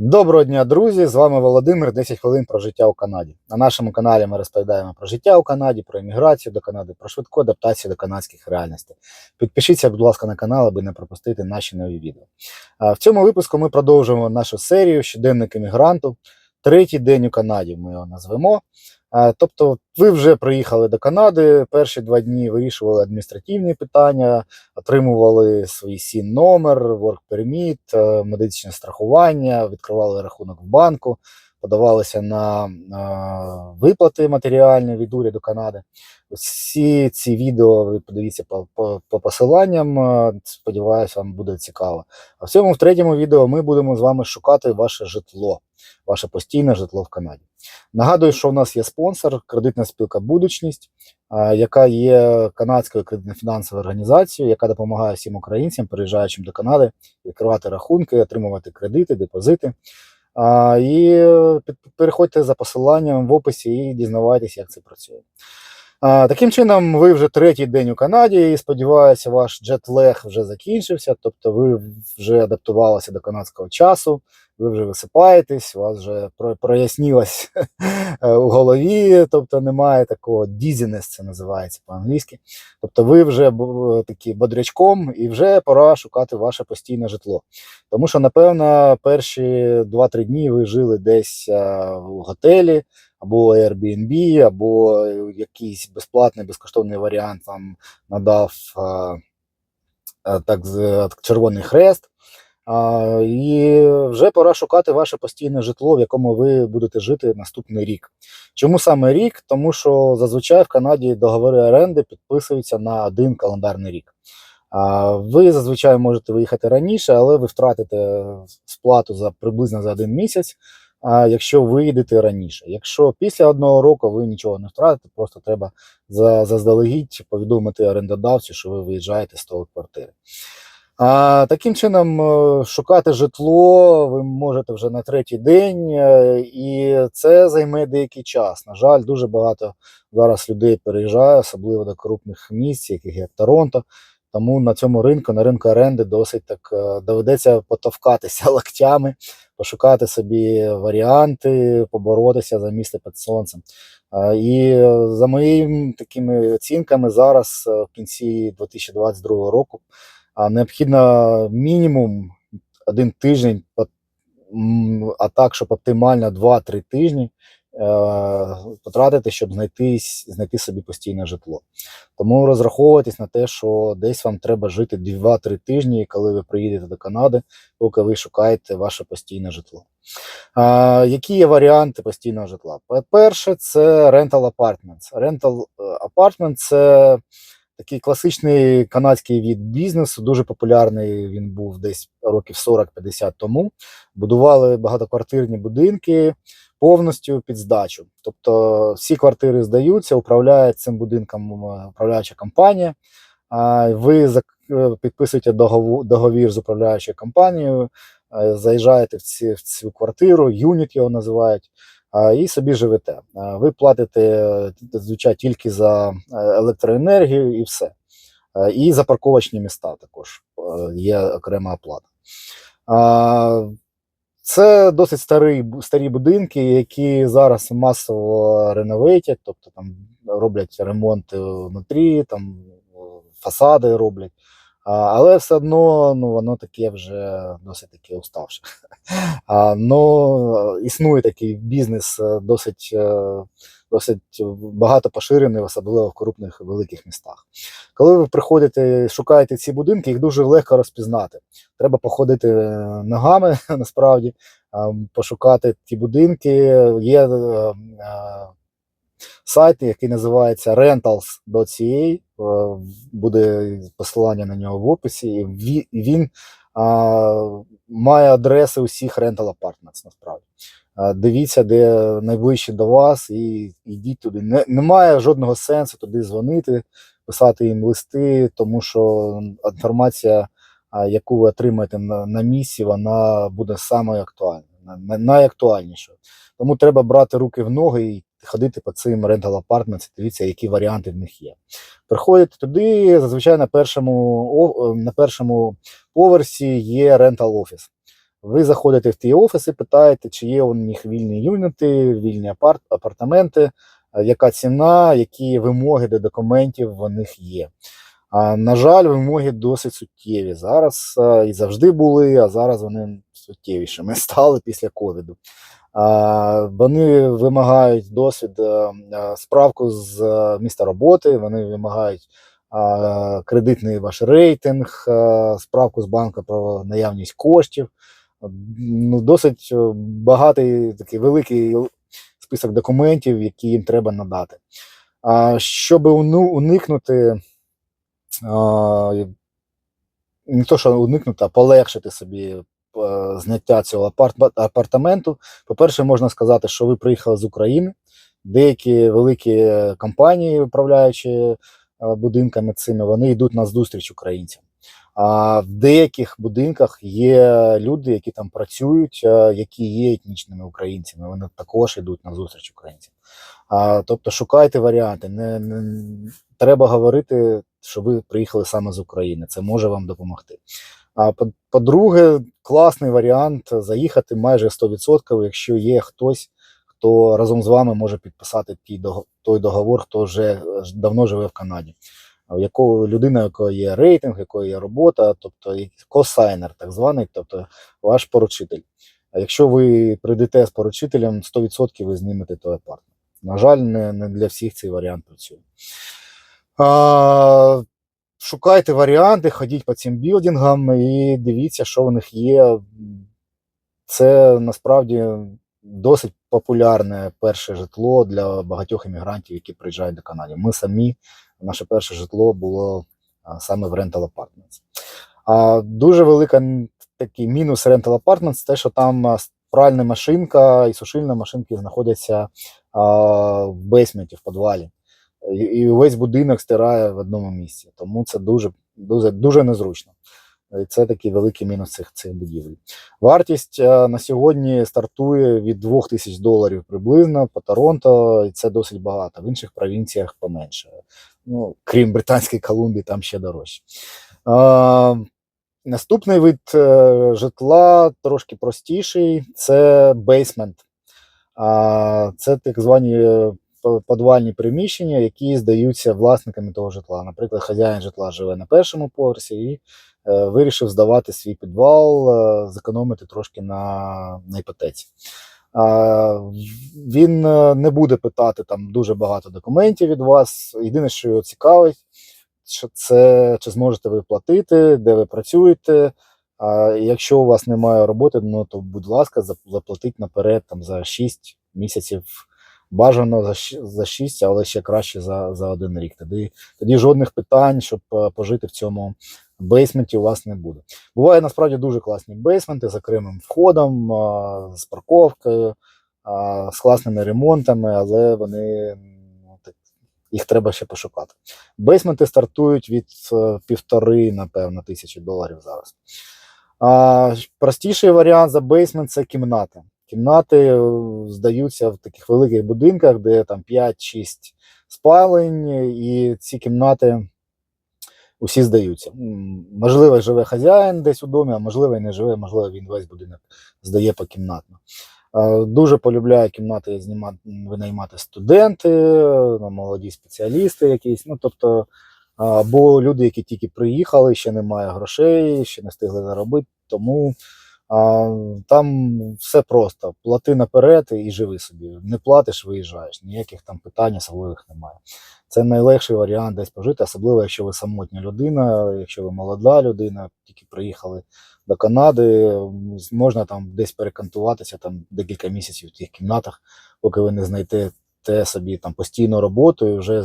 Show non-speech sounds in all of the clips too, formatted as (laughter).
Доброго дня, друзі! З вами Володимир. 10 хвилин про життя у Канаді. На нашому каналі ми розповідаємо про життя у Канаді, про еміграцію до Канади, про швидку адаптацію до канадських реальностей. Підпишіться, будь ласка, на канал, аби не пропустити наші нові відео. В цьому випуску ми продовжуємо нашу серію щоденник емігранту. Третій день у Канаді ми його назвемо. Тобто, ви вже приїхали до Канади. Перші два дні вирішували адміністративні питання, отримували свій сін номер, work permit, е, медичне страхування, відкривали рахунок в банку, подавалися на е, виплати матеріальні від уряду Канади. Всі ці відео ви подивіться по, по, по посиланням. е, Сподіваюся, вам буде цікаво. А в цьому в третьому відео ми будемо з вами шукати ваше житло, ваше постійне житло в Канаді. Нагадую, що у нас є спонсор, кредитна спілка Будучність, яка є канадською кредитно-фінансовою організацією, яка допомагає всім українцям, переїжджаючим до Канади, відкривати рахунки, отримувати кредити, депозити. А, І е, переходьте за посиланням в описі і дізнавайтесь, як це працює. А, Таким чином, ви вже третій день у Канаді, і сподіваюся, ваш джетлег вже закінчився, тобто ви вже адаптувалися до канадського часу, ви вже висипаєтесь, у вас вже прояснілось (laughs) у голові, тобто немає такого dizziness, це називається по-англійськи. Тобто ви вже такі бодрячком і вже пора шукати ваше постійне житло. Тому що, напевно, перші 2-3 дні ви жили десь в готелі, або Airbnb, або якийсь безплатний, безкоштовний варіант вам надав так, Червоний Хрест. І вже пора шукати ваше постійне житло, в якому ви будете жити наступний рік. Чому саме рік? Тому що зазвичай в Канаді договори оренди підписуються на один календарний рік. Ви зазвичай можете виїхати раніше, але ви втратите сплату за приблизно за один місяць, якщо виїдете раніше. Якщо після одного року ви нічого не втратите, просто треба заздалегідь повідомити орендодавцю, що ви виїжджаєте з того квартири. А, таким чином, е, шукати житло ви можете вже на третій день, е, і це займе деякий час. На жаль, дуже багато зараз людей переїжджає, особливо до крупних місць, яких як Торонто. Тому на цьому ринку, на ринку оренди, досить так е, доведеться потовкатися (laughs) локтями, пошукати собі варіанти, поборотися за місце під сонцем. І за моїми такими оцінками, зараз в кінці 2022 року необхідно мінімум один тиждень, а так, щоб оптимально 2-3 тижні е, потратити, щоб знайти, знайти собі постійне житло. Тому розраховуйтесь на те, що десь вам треба жити 2-3 тижні, коли ви приїдете до Канади, поки ви шукаєте ваше постійне житло. А, які є варіанти постійного житла? Перше, це rental apartments. Rental е, apartment – це такий класичний канадський від бізнесу, дуже популярний. Він був десь років 40-50 тому. Будували багатоквартирні будинки повністю під здачу. Тобто всі квартири здаються, управляє цим будинком е, управляюча компанія. А ви е, підписуєте договір з управляючою компанією, е, заїжджаєте в, ці, в цю квартиру, юніт його називають. І собі живете. Ви платите е, звичайно тільки за е, електроенергію і все. Е, І за парковочні міста також є окрема оплата. Це досить старі, старі будинки, які зараз масово реновейтять, тобто там роблять ремонти внутрі, там фасади роблять. Але все одно ну, воно таке вже досить таки уставше. (laughs) Ну, існує такий бізнес е, досить, е, досить багато поширений, особливо в крупних великих містах. Коли ви приходите, шукаєте ці будинки, їх дуже легко розпізнати. Треба походити е, ногами (laughs) насправді, пошукати ті будинки. Є сайт, який називається rentals.ca, буде посилання на нього в описі, і він а, має адреси усіх rental apartments, насправді. А, Дивіться, де найближче до вас, і йдіть туди. Не, немає жодного сенсу туди дзвонити, писати їм листи, тому що інформація, яку ви отримаєте на, на місці, вона буде саме актуальною, на- на- найактуальнішою. Тому треба брати руки в ноги і ходити по цим rental apartments, дивіться, які варіанти в них є. Приходите туди, зазвичай на першому, на першому поверсі є rental офіс. Ви заходите в ті офіси, питаєте, чи є у них вільні юніти, вільні апарт, апартаменти, е, яка ціна, які вимоги до документів в них є. А, на жаль, вимоги досить суттєві. Зараз а, і завжди були, а зараз вони суттєвішими (laughs) стали після ковіду. Вони вимагають досвід, е, е, справку з е, міста роботи, вони вимагають кредитний ваш рейтинг, справку з банку про наявність коштів. Ну, досить багатий такий великий список документів, які їм треба надати. Щоб уникнути не то, що уникнути, а полегшити собі зняття цього апартаменту. По-перше, можна сказати, що ви приїхали з України. Деякі великі компанії, управляючи е, будинками цими, вони йдуть на зустріч українцям. А в деяких будинках є люди, які там працюють, е, які є етнічними українцями. Вони також йдуть на зустріч українцям. А, тобто шукайте варіанти. Не, не треба говорити, що ви приїхали саме з України. Це може вам допомогти. А по-друге, класний варіант заїхати майже 100%, якщо є хтось, хто разом з вами може підписати той договор, хто вже е, давно живе в Канаді. Якого людина, якої є рейтинг, якої є робота, тобто косайнер, так званий, тобто ваш поручитель. А якщо ви прийдете з поручителем, 100% ви знімете той апартмент. На жаль, не, не для всіх цей варіант працює. А, шукайте варіанти, ходіть по цим білдингам і дивіться, що в них є. Це насправді досить популярне перше житло для багатьох іммігрантів, які приїжджають до Канади. Ми самі, наше перше житло було саме в Rental Apartments. А, дуже велика такий мінус Rental Apartments те, що там пральна машинка і сушильна машинки знаходяться а, в бейсменті, в підвалі. І, весь будинок стирає в одному місці. Тому це дуже, дуже, дуже незручно. І це такий великий мінус цих, цих будівель. Вартість е, на сьогодні стартує від 2000 доларів приблизно по Торонто, і це досить багато. В інших провінціях поменше. Ну, крім Британської Колумбії, там ще дорожче. Е, наступний вид е, житла трошки простіший це бейсмент. А, Це так звані по- підвальні приміщення, які здаються власниками того житла. Наприклад, хазяїн житла живе на першому поверсі і е, вирішив здавати свій підвал, е, зекономити трошки на, на іпотеці. Він е, не буде питати там дуже багато документів від вас. Єдине, що його цікавить, це чи зможете ви платити, де ви працюєте. А якщо у вас немає роботи, ну то будь ласка, зап- заплатіть наперед там за 6 місяців. Бажано за, за 6, але ще краще за, за один рік. Тоді, тоді жодних питань, щоб е, пожити в цьому бейсменті, у вас не буде. Буває насправді дуже класні бейсменти з окремим входом, з парковкою, з класними ремонтами, але вони ну, їх треба ще пошукати. Бейсменти стартують від е, півтори, напевно, тисячі доларів зараз. А, простіший варіант за бейсмент це кімнати. Кімнати е, здаються в таких великих будинках, де там 5-6 спалень, і ці кімнати усі здаються. Можливо, живе хазяїн десь у домі, а можливо, і не живе, можливо, він весь будинок здає покімнатно. Е, Дуже полюбляю кімнати знімати, винаймати студенти, ну, молоді спеціалісти якісь. Ну, тобто, або люди, які тільки приїхали, ще немає грошей, ще не встигли заробити. Тому а, там все просто. Плати наперед і живи собі. Не платиш, виїжджаєш. Ніяких там питань особливих немає. Це найлегший варіант десь пожити, особливо, якщо ви самотня людина, якщо ви молода людина, тільки приїхали до Канади, можна там десь перекантуватися там декілька місяців в тих кімнатах, поки ви не знайдете собі там постійну роботу і вже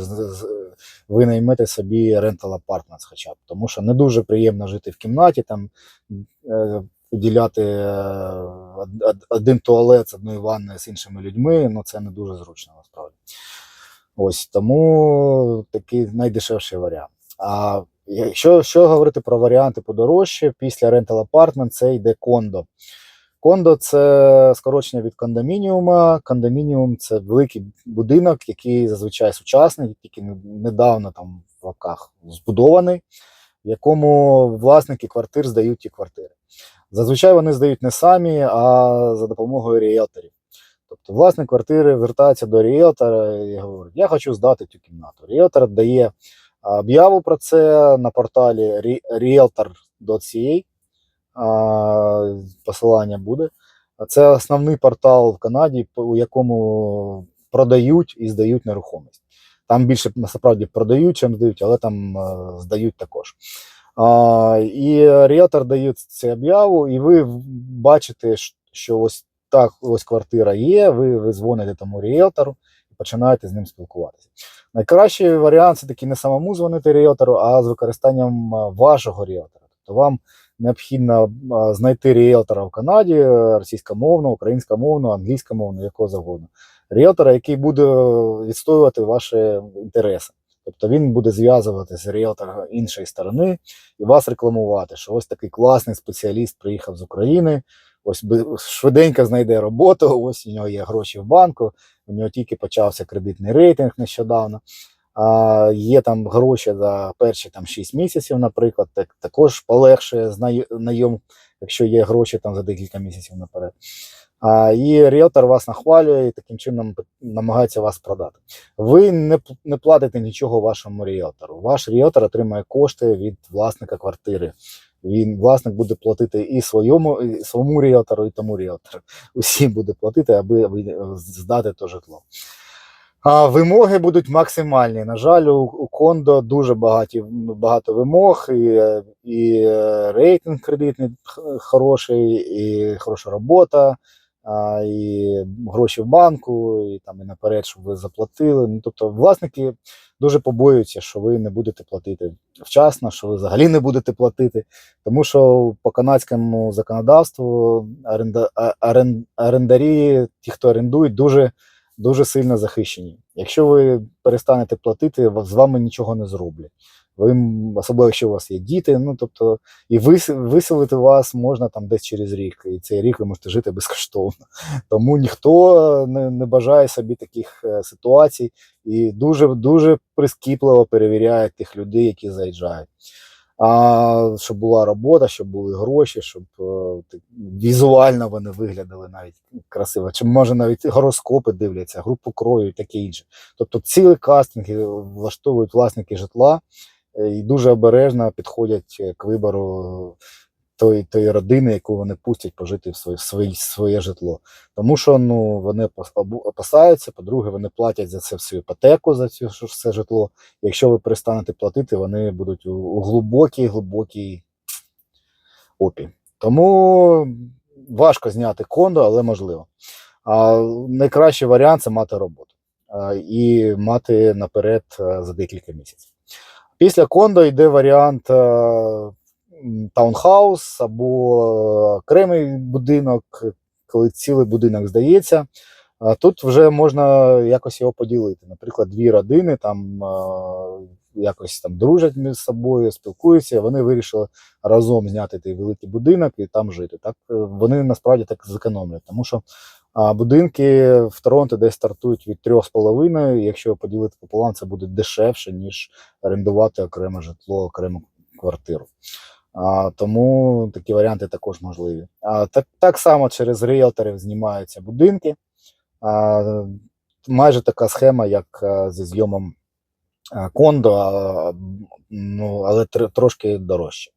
ви наймете собі rental apartments хоча б. Тому що не дуже приємно жити в кімнаті, там е, поділяти е, од- од- один туалет з одною ванною з іншими людьми, ну це не дуже зручно насправді. Ось тому такий найдешевший варіант. А якщо що говорити про варіанти подорожче, після rental apartment це йде кондо. Кондо це скорочення від кондомініума. Кондомініум це великий будинок, який зазвичай сучасний, тільки недавно там в лапках збудований. В якому власники квартир здають ті квартири. Зазвичай вони здають не самі, а за допомогою ріелторів. Тобто власник квартири звертається до ріелтора і говорить: Я хочу здати цю кімнату. Ріелтор дає об'яву про це на порталі realtor.ca. Посилання буде. Це основний портал в Канаді, у якому продають і здають нерухомість. Там більше насправді продають, чим здають, але там е, здають також. А, і ріелтор дає цю об'яву, і ви бачите, що ось так, ось квартира є. Ви, ви дзвоните тому ріелтору і починаєте з ним спілкуватися. Найкращий варіант це таки не самому дзвонити ріелтору, а з використанням вашого ріелтора. Тобто вам необхідно знайти ріелтора в Канаді, е, російськомовного, українськомовного, англійськомовного, якого завгодно. Ріелтора, який буде відстоювати ваші інтереси. Тобто він буде зв'язуватися з ріелтором іншої сторони і вас рекламувати, що ось такий класний спеціаліст приїхав з України, ось швиденько знайде роботу, ось у нього є гроші в банку, у нього тільки почався кредитний рейтинг нещодавно. А, є там гроші за перші там 6 місяців, наприклад, так, також полегшує знай- найом, якщо є гроші там за декілька місяців наперед. А, і ріелтор вас нахвалює і таким чином намагається вас продати. Ви не, не платите нічого вашому ріелтору. Ваш ріелтор отримає кошти від власника квартири. Він власник буде платити і своєму, і своєму ріелтору, і тому ріелтору. Усім буде платити, аби е, здати то житло. А вимоги будуть максимальні. На жаль, у, Кондо дуже багаті, багато вимог, і, і е, рейтинг кредитний хороший, і хороша робота, і гроші в банку, і там і наперед, щоб ви заплатили. Ну, тобто, власники дуже побоюються, що ви не будете платити вчасно, що ви взагалі не будете платити. Тому що по канадському законодавству орендарі, ті, хто орендують, дуже дуже сильно захищені. Якщо ви перестанете платити, з вами нічого не зроблять. Ви, особливо, якщо у вас є діти, ну тобто, і вис- виселити вас можна там десь через рік, і цей рік ви можете жити безкоштовно. (laughs) Тому ніхто не, не бажає собі таких е, ситуацій і дуже дуже прискіпливо перевіряє тих людей, які заїжджають. А щоб була робота, щоб були гроші, щоб е, так, візуально вони виглядали навіть красиво. Чи може навіть гороскопи дивляться, групу крою і таке інше. Тобто цілі кастинги влаштовують власники житла е, і дуже обережно підходять е, к вибору тої, тої родини, яку вони пустять пожити в своє, своє, своє житло. Тому що ну, вони опасаються, по-друге, вони платять за це всю іпотеку, за цю все житло. Якщо ви перестанете платити, вони будуть у, у глибокій, глибокій опі. Тому важко зняти кондо, але можливо. А найкращий варіант це мати роботу а, і мати наперед а, за декілька місяців. Після кондо йде варіант а, м, таунхаус або окремий будинок, коли цілий будинок здається. Тут вже можна якось його поділити. Наприклад, дві родини там якось там дружать між собою, спілкуються. Вони вирішили разом зняти той великий будинок і там жити. Так е, вони насправді так зекономлять, тому що будинки в Торонто десь стартують від 3,5. Якщо поділити пополам, це буде дешевше, ніж орендувати окреме житло, окрему квартиру. А, тому такі варіанти також можливі. А, так, так само через ріелторів знімаються будинки. А, майже така схема, як а, зі зйомом а, кондо, а, ну, але тр- трошки дорожче.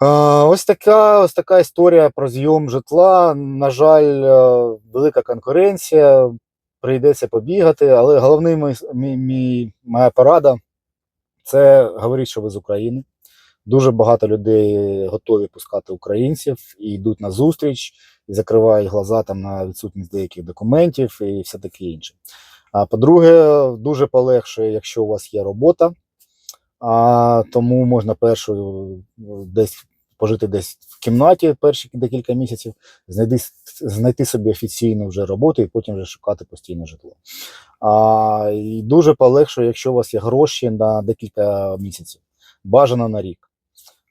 А, Ось така, ось така історія про зйом житла. На жаль, е, велика конкуренція, прийдеться побігати, але головний мій, мій, моя порада це говоріть, що ви з України. Дуже багато людей готові пускати українців і йдуть на зустріч, і закривають глаза там на відсутність деяких документів і все таке інше. А по-друге, дуже полегшує, якщо у вас є робота, а, тому можна першу е, десь пожити десь в кімнаті перші декілька місяців, знайти, знайти собі офіційну вже роботу і потім вже шукати постійне житло. А, і дуже полегшує, якщо у вас є гроші на декілька місяців, бажано на рік.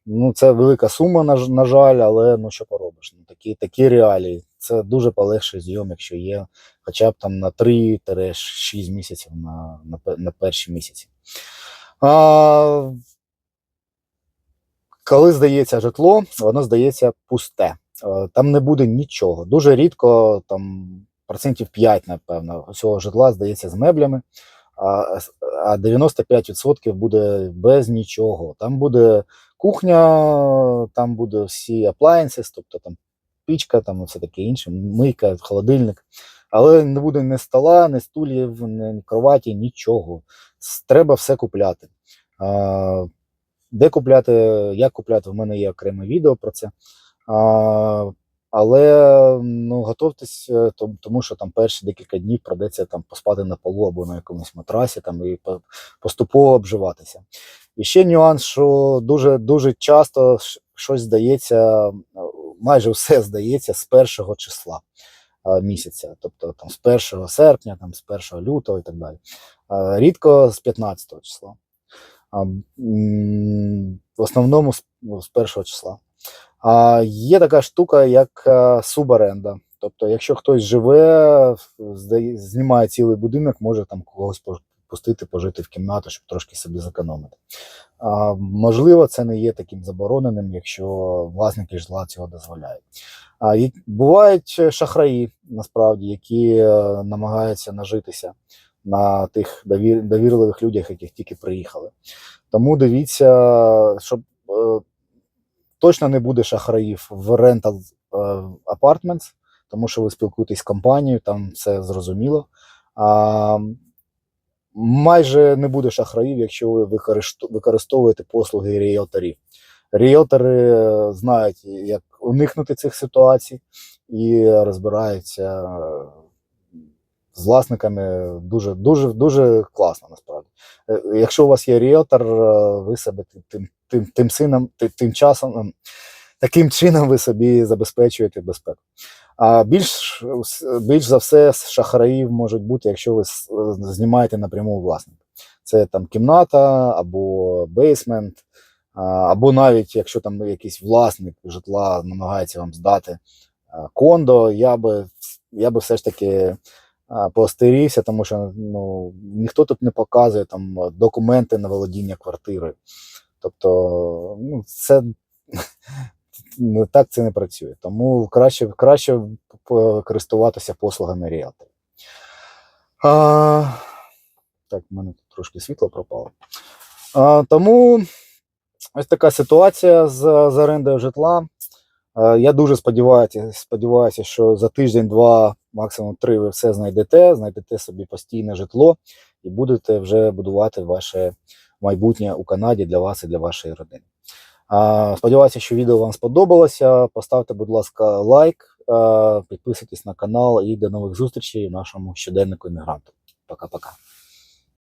Ну, це велика сума, на, на жаль, але ну що поробиш? Ну, такі, такі реалії. Це дуже полегшує зйом, якщо є хоча б там на 3-6 місяців на, на, на перші місяці. А, коли здається житло, воно здається пусте. Е, Там не буде нічого. Дуже рідко, там процентів 5, напевно, усього житла здається з меблями, а 95% буде без нічого. Там буде кухня, там буде всі appliances, тобто там пічка, там і все таке інше, мийка, холодильник. Але не буде ні стола, ні стульів, ні кроваті, нічого. Треба все купляти. Де купляти, як купляти, в мене є окреме відео про це. Але ну, готовтесь, е, тому що там перші декілька днів придеться там поспати на полу або на якомусь матрасі там, і поступово обживатися. І ще нюанс, що дуже, дуже часто щось здається, е, майже все здається з першого числа е, місяця, тобто там з 1 серпня, там з 1 лютого і так далі. Рідко з 15 числа. В основному з, ну, з першого числа. А є така штука, як е, суборенда. Тобто, якщо хтось живе, знімає цілий будинок, може там когось пустити пожити в кімнату, щоб трошки собі зекономити. А, можливо, це не є таким забороненим, якщо власники житла цього дозволяють. А, і бувають шахраї, насправді, які е, намагаються нажитися на тих довір, довірливих людях, яких тільки приїхали. Тому дивіться, щоб е, точно не буде шахраїв в Rental е, Apartments, тому що ви спілкуєтесь з компанією, там все зрозуміло. А, майже не буде шахраїв, якщо ви використовуєте послуги ріелторів. Ріелтори е, знають, як уникнути цих ситуацій і розбираються е, з власниками дуже, дуже, дуже класно насправді. Е, Якщо у вас є ріелтор, е, ви себе тим, тим, тим, сином, ти- тим часом, ем, таким чином ви собі забезпечуєте безпеку. А більш, більш за все, шахраїв можуть бути, якщо ви знімаєте напряму власника. Це там кімната або бейсмент, або навіть якщо там якийсь власник житла намагається вам здати кондо, я би, я би все ж таки поостерігся, тому що ну, ніхто тут не показує там документи на володіння квартирою. Тобто, ну, це (laughs) так це не працює. Тому краще, краще користуватися послугами ріелторів. Так, в мене трошки світло пропало. А, тому ось така ситуація з, з орендою житла. Е, Я дуже сподіваюся, сподіваюся, що за тиждень-два, максимум три, ви все знайдете, знайдете собі постійне житло і будете вже будувати ваше майбутнє у Канаді для вас і для вашої родини. Сподіваюся, що відео вам сподобалося. Поставте, будь ласка, лайк, е, підписуйтесь на канал і до нових зустрічей в нашому щоденнику іммігранту. Пока-пока.